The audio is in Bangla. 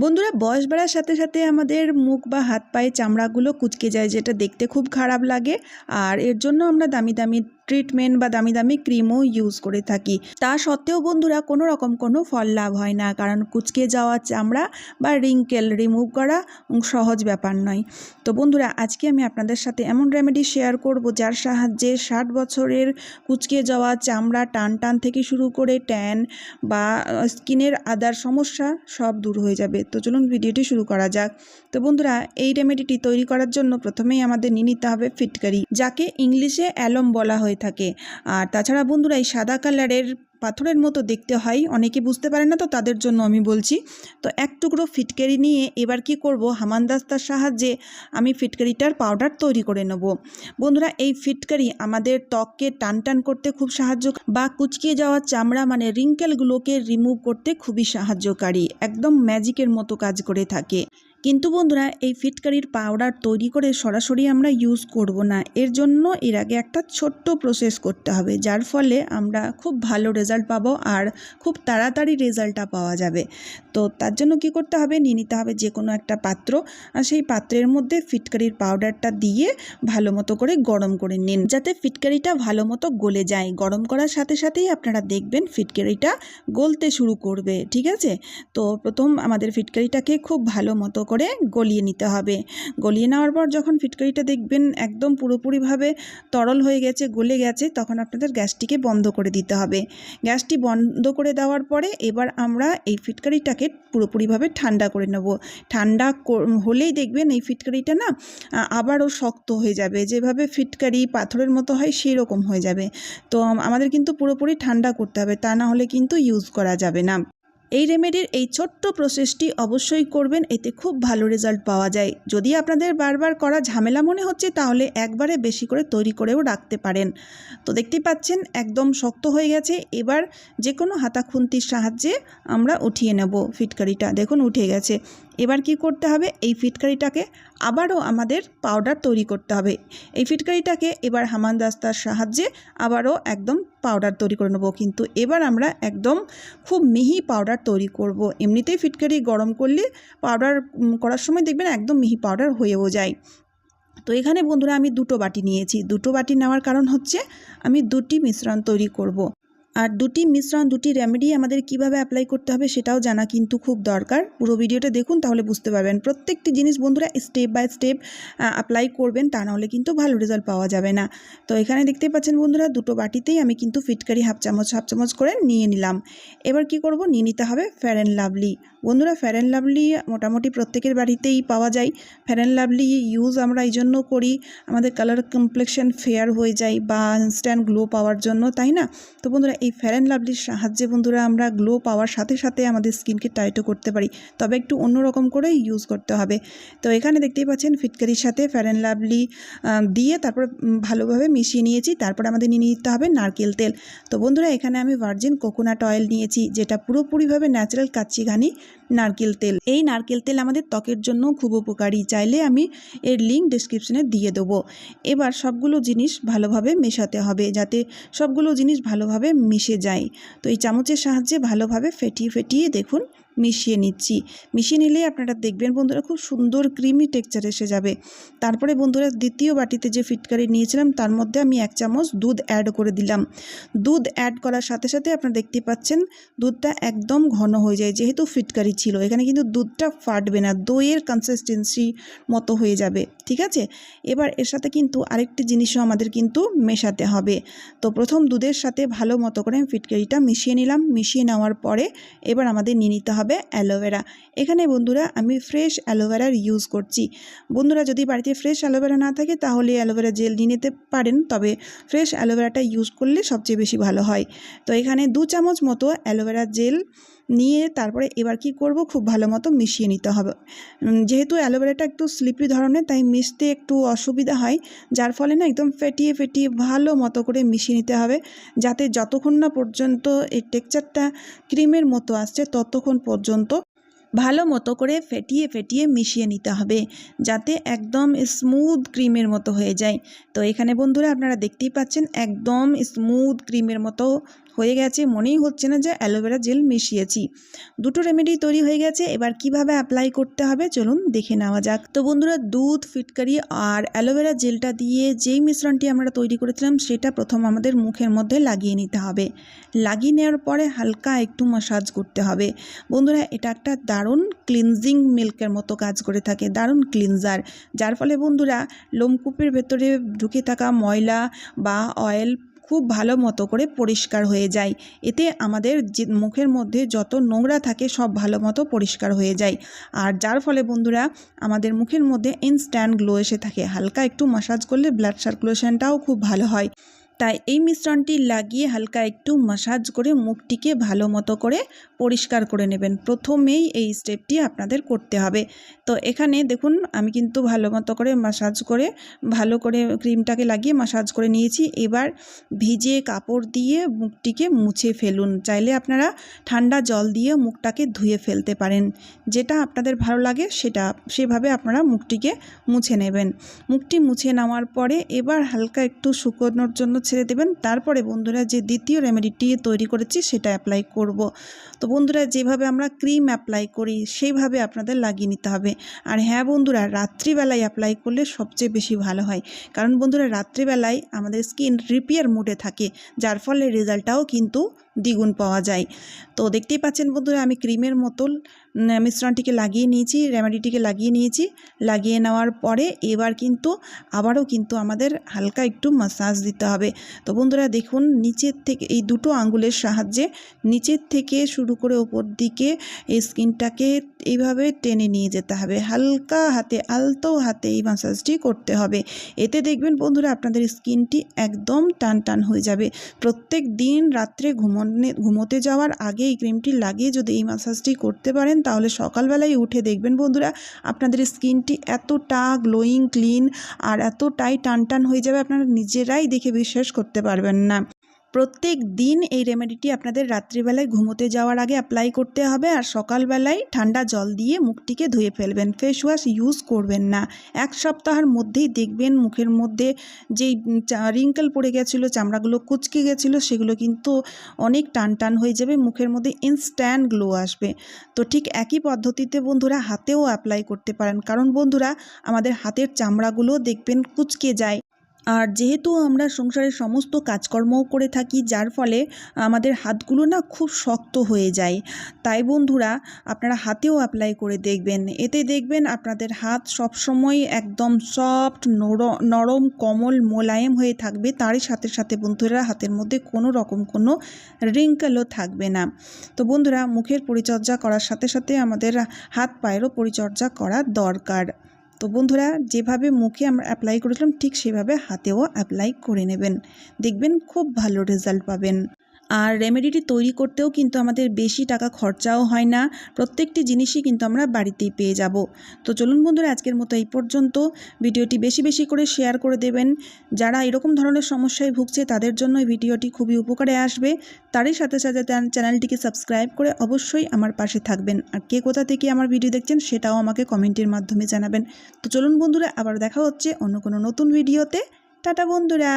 বন্ধুরা, বয়স বাড়ার সাথে সাথে আমাদের মুখ বা হাত পায়ে চামড়াগুলো কুচকে যায়, যেটা দেখতে খুব খারাপ লাগে। আর এর জন্য আমরা দামি দামি ট্রিটমেন্ট বা দামি দামি ক্রিমও ইউজ করে থাকি। তা সত্ত্বেও বন্ধুরা কোনো রকম কোনো ফল লাভ হয় না, কারণ কুচকে যাওয়া চামড়া বা রিঙ্কেল রিমুভ করা সহজ ব্যাপার নয়। তো বন্ধুরা, আজকে আমি আপনাদের সাথে এমন রেমেডি শেয়ার করব যার সাহায্যে ষাট বছরের কুচকে যাওয়া চামড়া টান টান থেকে শুরু করে ট্যান বা স্কিনের আদার সমস্যা সব দূর হয়ে যাবে। তো চলুন ভিডিওটি শুরু করা যাক। তো বন্ধুরা, এই রেমেডিটি তৈরি করার জন্য প্রথমেই আমাদের নিয়ে নিতে হবে ফিটকারি, যাকে ইংলিশে অ্যালম বলা হয়ে থাকে। আর তাছাড়া বন্ধুরা, এই সাদা কালারের পাথরের মতো দেখতে হয়। অনেকে বুঝতে পারে না তো, তাদের জন্য আমি বলছি। তো এক টুকরো ফিটকারি নিয়ে এবার কি করব? হামানদাস্তার সাহায্যে আমি ফিটকারিটার পাউডার তৈরি করে নেব। বন্ধুরা, এই ফিটকারি আমাদের ত্বককে টান টান করতে খুব সাহায্য বা কুচকিয়ে যাওয়া চামড়া মানে রিঙ্কেলগুলোকে রিমুভ করতে খুবই সাহায্যকারী। একদম ম্যাজিকের মতো কাজ করে থাকে। কিন্তু বন্ধুরা, এই ফিটকারির পাউডার তৈরি করে সরাসরি আমরা ইউজ করব না। এর জন্য এর আগে একটা ছোট্ট প্রসেস করতে হবে, যার ফলে আমরা খুব ভালো রেজাল্ট পাবো আর খুব তাড়াতাড়ি রেজাল্টটা পাওয়া যাবে। তো তার জন্য কি করতে হবে? নিয়ে নিতে হবে যে কোনো একটা পাত্র, আর সেই পাত্রের মধ্যে ফিটকারির পাউডারটা দিয়ে ভালো মতো করে গরম করে নিন, যাতে ফিটকারিটা ভালো মতো গলে যায়। গরম করার সাথে সাথেই আপনারা দেখবেন ফিটকারিটা গলতে শুরু করবে, ঠিক আছে? তো প্রথম আমাদের ফিটকারিটাকে খুব ভালো মতো করে গলিয়ে নিতে হবে। গলিয়ে নেওয়ার পর যখন ফিটকারিটা দেখবেন একদম পুরোপুরিভাবে তরল হয়ে গেছে, গলে গেছে, তখন আপনাদের গ্যাসটিকে বন্ধ করে দিতে হবে। গ্যাসটি বন্ধ করে দেওয়ার পরে এবার আমরা এই ফিটকারিটাকে পুরোপুরিভাবে ঠান্ডা করে নেব। ঠান্ডা হলেই দেখবেন এই ফিটকারিটা না আবারও শক্ত হয়ে যাবে। যেভাবে ফিটকারি পাথরের মতো হয় সেই রকম হয়ে যাবে। তো আমাদের কিন্তু পুরোপুরি ঠান্ডা করতে হবে, তা না হলে কিন্তু ইউজ করা যাবে না। এই রেমেডির এই ছোট্ট প্রসেসটি অবশ্যই করবেন, এতে খুব ভালো রেজাল্ট পাওয়া যায়। যদি আপনাদের বারবার করা ঝামেলা মনে হচ্ছে, তাহলে একবারে বেশি করে তৈরি করেও রাখতে পারেন। তো দেখতে পাচ্ছেন, একদম শক্ত হয়ে গেছে। এবার যে কোনো হাতা খুন্তির সাহায্যে আমরা উঠিয়ে নেব ফিটকারিটা। দেখুন, উঠে গেছে। এবার কি করতে হবে? এই ফিটকারিটাকে আবারও আমাদের পাউডার তৈরি করতে হবে। এই ফিটকারিটাকে এবার হামান দাস্তার সাহায্যে আবারও একদম পাউডার তৈরি করে নেব কিন্তু এবার আমরা একদম খুব মিহি পাউডার তৈরি করব। এমনিতেই ফিটকারি গরম করলে পাউডার করার সময় দেখবেন একদম মিহি পাউডার হয়েও যায় তো এখানে বন্ধুরা আমি দুটো বাটি নিয়েছি দুটো বাটি নেওয়ার কারণ হচ্ছে আমি দুটি মিশ্রণ তৈরি করব। আর দুটি মিশ্রণ, দুটি রেমেডি আমাদের কীভাবে অ্যাপ্লাই করতে হবে সেটাও জানা কিন্তু খুব দরকার। পুরো ভিডিওটা দেখুন তাহলে বুঝতে পারবেন। প্রত্যেকটি জিনিস বন্ধুরা স্টেপ বাই স্টেপ অ্যাপ্লাই করবেন, তা নাহলে কিন্তু ভালো রেজাল্ট পাওয়া যাবে না। তো এখানে দেখতে পাচ্ছেন বন্ধুরা, দুটো বাটিতেই আমি কিন্তু ফিটকারি হাফ চামচ হাফ চামচ করে নিয়ে নিলাম। এবার কি করব? নিয়ে নিতে হবে ফ্যার অ্যান্ড লাভলি বন্ধুরা ফ্যার অ্যান্ড লাভলি মোটামুটি প্রত্যেকের বাড়িতেই পাওয়া যায়। ফ্যার অ্যান্ড লাভলি ইউজ আমরা এই জন্য করি, আমাদের কালার কমপ্লেকশন ফেয়ার হয়ে যায় বা ইনস্ট্যান্ট গ্লো পাওয়ার জন্য, তাই না? তো বন্ধুরা এই ফ্যার অ্যান্ড লাভলির সাহায্যে বন্ধুরা আমরা গ্লো পাওয়ার সাথে সাথে আমাদের স্কিনকে টাইটও করতে পারি। তবে একটু অন্যরকম করে ইউজ করতে হবে। তো এখানে দেখতেই পাচ্ছেন ফিটকারির সাথে ফ্যার অ্যান্ড লাভলি দিয়ে তারপর ভালোভাবে মিশিয়ে নিয়েছি। তারপর আমাদের নিয়ে নিতে হবে নারকেল তেল। তো বন্ধুরা এখানে আমি ভার্জিন কোকোনাট অয়েল নিয়েছি, যেটা পুরোপুরিভাবে ন্যাচারাল কাচ্চিঘানি নারকেল তেল। এই নারকেল তেল আমাদের ত্বকের জন্য খুব উপকারী। চাইলে আমি এর লিঙ্ক ডিসক্রিপশনে দিয়ে দেবো। এবার সবগুলো জিনিস ভালোভাবে মেশাতে হবে, যাতে সবগুলো জিনিস ভালোভাবে মিশে যায়। তো এই চামচের সাহায্যে ভালোভাবে ফেটিয়ে ফেটিয়ে দেখুন মিশিয়ে নিচ্ছি। মিশিয়ে নিলেই আপনারা দেখবেন বন্ধুরা খুব সুন্দর ক্রিমি টেক্সচার এসে যাবে। তারপরে বন্ধুরা দ্বিতীয় বাটিতে যে ফিটকারি নিয়েছিলাম, তার মধ্যে আমি এক চামচ দুধ অ্যাড করে দিলাম। দুধ অ্যাড করার সাথে সাথে আপনারা দেখতে পাচ্ছেন, দুধটা একদম ঘন হয়ে যায়, যেহেতু ফিটকারি ছিল। এখানে কিন্তু দুধটা ফাটবে না, দইয়ের কনসিস্টেন্সি মতো হয়ে যাবে, ঠিক আছে? এবার এর সাথে কিন্তু আরেকটি জিনিসও আমাদের কিন্তু মেশাতে হবে। তো প্রথম দুধের সাথে ভালো মতো করে আমি ফিটকারিটা মিশিয়ে নিলাম। মিশিয়ে নেওয়ার পরে এবার আমাদের নিয়ে নিতে হবে অ্যালোভেরা। এখানে বন্ধুরা আমি ফ্রেশ অ্যালোভেরার ইউজ করছি। বন্ধুরা যদি বাড়িতে ফ্রেশ অ্যালোভেরা না থাকে তাহলে অ্যালোভেরা জেল নিয়ে নিতে পারেন, তবে ফ্রেশ অ্যালোভেরাটা ইউজ করলে সবচেয়ে বেশি ভালো হয়। তো এখানে দু চামচ মতো অ্যালোভেরা জেল নিয়ে তারপরে এবার কি করব? খুব ভালো মতো মিশিয়ে নিতে হবে। যেহেতু অ্যালোভেরাটা একটু স্লিপি ধরনের, তাই মিশতে একটু অসুবিধা হয়। যার ফলে না একদম ফেটিয়ে ফেটিয়ে ভালো মতো করে মিশিয়ে নিতে হবে, যাতে যতক্ষণ না পর্যন্ত এই টেক্সচারটা ক্রিমের মতো আসছে, ততক্ষণ পর্যন্ত ভালো মতো করে ফেটিয়ে ফেটিয়ে মিশিয়ে নিতে হবে, যাতে একদম স্মুথ ক্রিমের মতো হয়ে যায়। তো এখানে বন্ধুরা আপনারা দেখতেই পাচ্ছেন, একদম স্মুথ ক্রিমের মতো হয়ে গেছে, মনেই হচ্ছে না যে অ্যালোভেরা জেল মিশিয়েছি। দুটো রেমেডি তৈরি হয়ে গেছে, এবার কীভাবে অ্যাপ্লাই করতে হবে চলুন দেখে নেওয়া যাক। তো বন্ধুরা, দুধ, ফিটকারি আর অ্যালোভেরা জেলটা দিয়ে যেই মিশ্রণটি আমরা তৈরি করেছিলাম, সেটা প্রথম আমাদের মুখের মধ্যে লাগিয়ে নিতে হবে। লাগিয়ে নেওয়ার পরে হালকা একটু মাসাজ করতে হবে। বন্ধুরা, এটা একটা দারুণ ক্লিনজিং মিল্কের মতো কাজ করে থাকে, দারুণ ক্লিনজার যার ফলে বন্ধুরা, লোমকূপের ভেতরে ঢুকে থাকা ময়লা বা অয়েল খুব ভালো মতো করে পরিষ্কার হয়ে যায়। এতে আমাদের যে মুখের মধ্যে যত নোংরা থাকে সব ভালো মতো পরিষ্কার হয়ে যায়। আর যার ফলে বন্ধুরা, আমাদের মুখের মধ্যে ইনস্ট্যান্ট গ্লো এসে থাকে। হালকা একটু মাসাজ করলে ব্লাড সার্কুলেশনটাও খুব ভালো হয়। তাই এই মিশ্রণটি লাগিয়ে হালকা একটু মাসাজ করে মুখটিকে ভালো মতো করে পরিষ্কার করে নেবেন। প্রথমেই এই স্টেপটি আপনাদের করতে হবে। তো এখানে দেখুন, আমি কিন্তু ভালো মতো করে মাসাজ করে, ভালো করে ক্রিমটাকে লাগিয়ে মাসাজ করে নিয়েছি। এবার ভিজে কাপড় দিয়ে মুখটিকে মুছে ফেলুন। চাইলে আপনারা ঠান্ডা জল দিয়ে মুখটাকে ধুয়ে ফেলতে পারেন। যেটা আপনাদের ভালো লাগে, সেটা সেভাবে আপনারা মুখটিকে মুছে নেবেন। মুখটি মুছে নেওয়ার পরে এবার হালকা একটু শুকোনোর জন্য ছেড়ে দেবেন। তারপরে বন্ধুরা যে দ্বিতীয় রেমেডিটি তৈরি করেছি সেটা অ্যাপ্লাই করব। তো বন্ধুরা যেভাবে আমরা ক্রিম অ্যাপ্লাই করি সেইভাবে আপনাদের লাগিয়ে নিতে হবে। আর হ্যাঁ বন্ধুরা, রাত্রিবেলায় অ্যাপ্লাই করলে সবচেয়ে বেশি ভালো হয়। কারণ বন্ধুরা, রাত্রিবেলায় আমাদের স্কিন রিপেয়ার মুডে থাকে। যার ফলে রেজাল্টটাও কিন্তু দ্বিগুণ পাওয়া যায়। তো দেখতেই পাচ্ছেন বন্ধুরা, আমি ক্রিমের মতো মিশ্রণটিকে লাগিয়ে নিয়েছি, রেমেডিটিকে লাগিয়ে নিয়েছি। লাগিয়ে নেওয়ার পরে এবার কিন্তু আবারও কিন্তু আমাদের হালকা একটু মাসাজ দিতে হবে। তো বন্ধুরা দেখুন, নিচের থেকে, এই দুটো আঙ্গুলের সাহায্যে নিচের থেকে শুরু করে ওপর দিকে এই স্কিনটাকে এইভাবে টেনে নিয়ে যেতে হবে। হালকা হাতে, আলতো হাতে এই মাসাজটি করতে হবে। এতে দেখবেন বন্ধুরা, আপনাদের স্কিনটি একদম টান টান হয়ে যাবে। প্রত্যেক দিন রাত্রে ঘুমনে, ঘুমোতে যাওয়ার আগে এই ক্রিমটি লাগিয়ে যদি এই মাসাজটি করতে পারেন, তাহলে সকালবেলায় উঠে দেখবেন বন্ধুরা, আপনাদের স্কিনটি এতটা গ্লোয়িং ক্লিন আর এতটাই টান টান হয়ে যাবে, আপনারা নিজেরাই দেখে বিশ্বাস করতে পারবেন না। প্রত্যেক দিন এই রেমেডিটি আপনাদের রাত্রিবেলায় ঘুমোতে যাওয়ার আগে অ্যাপ্লাই করতে হবে আর সকালবেলায় ঠান্ডা জল দিয়ে মুখটিকে ধুয়ে ফেলবেন। ফেস ওয়াশ ইউজ করবেন না। এক সপ্তাহের মধ্যেই দেখবেন মুখের মধ্যে যেই রিঙ্কেল পড়ে গেছিল, চামড়াগুলো কুচকে গেছিল, সেগুলো কিন্তু অনেক টান টান হয়ে যাবে, মুখের মধ্যে ইনস্ট্যান্ট গ্লো আসবে। তো ঠিক একই পদ্ধতিতে বন্ধুরা হাতেও অ্যাপ্লাই করতে পারেন। কারণ বন্ধুরা, আমাদের হাতের চামড়াগুলো দেখবেন কুচকে যায়। আর যেহেতু আমরা সংসারের সমস্ত কাজকর্মও করে থাকি, যার ফলে আমাদের হাতগুলো না খুব শক্ত হয়ে যায়। তাই বন্ধুরা, আপনারা হাতেও অ্যাপ্লাই করে দেখবেন। এতে দেখবেন আপনাদের হাত সবসময় একদম সফট নরম, কমল, মোলায়েম হয়ে থাকবে। তারই সাথে সাথে বন্ধুরা, হাতের মধ্যে কোনো রকম কোনো রিঙ্কেলও থাকবে না। তো বন্ধুরা, মুখের পরিচর্যা করার সাথে সাথে আমাদের হাত পায়েরও পরিচর্যা করা দরকার। তো বন্ধুরা, যেভাবে মুখে আমরা অ্যাপ্লাই করেছিলাম, ঠিক সেভাবে হাতেও অ্যাপ্লাই করে নেবেন। দেখবেন খুব ভালো রেজাল্ট পাবেন। আর রেমেডিটি তৈরি করতেও কিন্তু আমাদের বেশি টাকা খরচাও হয় না। প্রত্যেকটি জিনিসই কিন্তু আমরা বাড়িতেই পেয়ে যাব। তো চলুন বন্ধুরা, আজকের মতো এই পর্যন্ত। ভিডিওটি বেশি বেশি করে শেয়ার করে দেবেন। যারা এরকম ধরনের সমস্যায় ভুগছে, তাদের জন্য এই ভিডিওটি খুবই উপকারে আসবে। তারই সাথে সাথে চ্যানেলটিকে সাবস্ক্রাইব করে অবশ্যই আমার পাশে থাকবেন। আর কে কোথা থেকে আমার ভিডিও দেখছেন, সেটাও আমাকে কমেন্টের মাধ্যমে জানাবেন। তো চলুন বন্ধুরা, আবার দেখা হচ্ছে অন্য কোনো নতুন ভিডিওতে। টাটা বন্ধুরা!